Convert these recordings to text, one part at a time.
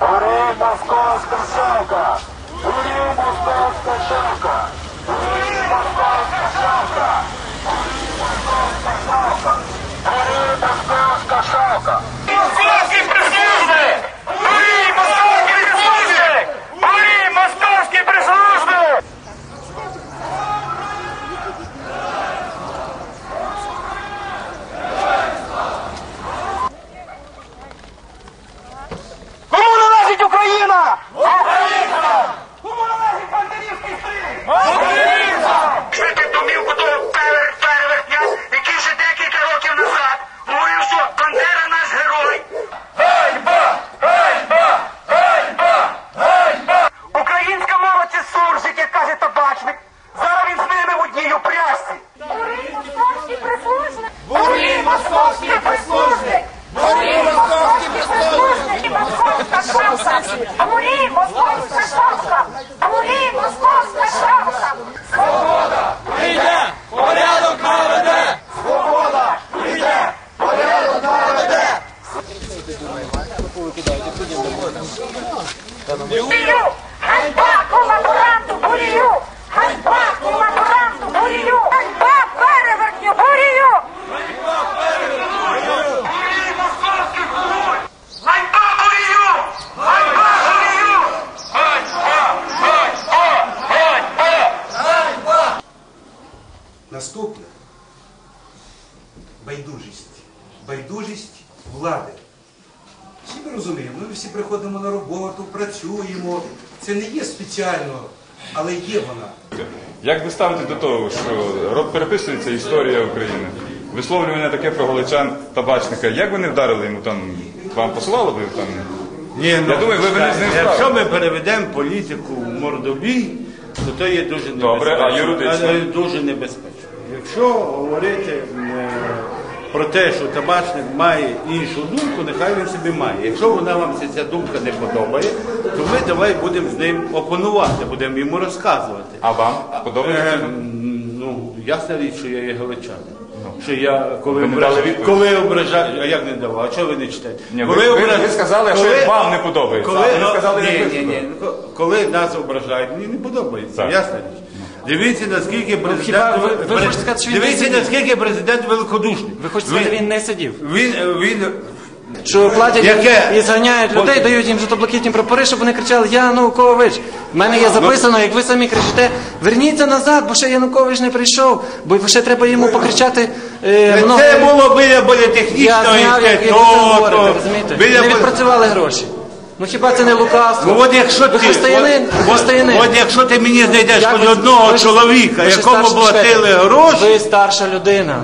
Гори московська шавка! Гори московська шавка! Гори Чуєте домівку того пере- перевертня, який ще декілька років назад говорив, що Бандера наш герой. Ганьба! Ганьба! Ганьба! Ганьба! Українська мова це суржик, як каже табачник. Зараз він з ними в одній упряжці. Московські прислужники! Бурі московські прислужник! Бурі московські прислужник! Московська шапка! Амурі, Бурію! Ганьба колаборанту бурію! Ганьба колаборанту бурію! Ганьба перевертню бурію! Бурі московський герой! Ганьба бурію! Ганьба бурію! Ганьба! Ганьба! Ганьба! Наступне байдужість. Байдужість влади. Ми розуміємо, ми всі приходимо на роботу, працюємо. Це не є спеціально, але є вона. Як ви ставите до того, що переписується історія України? Висловлювання таке про галичан табачника. Як ви не вдарили йому там? Вам посилало би там? Ні, Я думаю, ви винесли так, справу. Якщо ми переведемо політику в мордобій, то це є дуже небезпечно. Добре, а юридично? Е, Дуже небезпечно. Якщо говорити е, про те, що табачник має іншу думку, нехай він собі має. Якщо вона вам ця- думка не подобає, то ми давай будемо з ним опонувати, будемо йому розказувати. А вам подобається? Е, ну, ясна річ, що я є галичанин. Що я коли, Ви не дали ображаю, відповідь? коли ображаю, а як не давав? А чого ви не читаєте? Ні, ви- ви- ви сказали, що вам не подобається, Коли, а ви ну, сказали, ні, як ні, ні. Ну, Коли нас ображають, мені не подобається. Так. Ясна річ. Дивіться, наскільки президент, хіба ви- ви хочете сказати, що він не дивіться, сидів? наскільки президент великодушний. Ви хочете сказати, він не сидів? Він, він, Що платять Яке? і зганяють людей, дають їм жовто-блакитні прапори, щоб вони кричали Янукович. В мене є записано, як ви самі кричите, верніться назад, бо ще Янукович не прийшов, бо ще треба йому покричати. Е, много- це було біля, біля Я зняв, як, як ви це інституту. говорите, розумієте? біля- Не відпрацювали гроші. Ну хіба це не лукавство? Ну от якщо ти, християнин, от, християнин. От, от якщо ти мені знайдеш Як хоч одного ви чоловіка, ви якому платили гроші, Ви старша людина.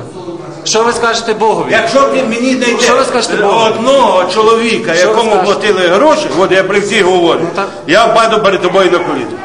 Що ви скажете Богові? якщо ти мені знайдеш Що ви скажете, Богу? одного чоловіка, Що якому платили гроші, от я при всіх говорю, так. я впаду перед тобою на коліна.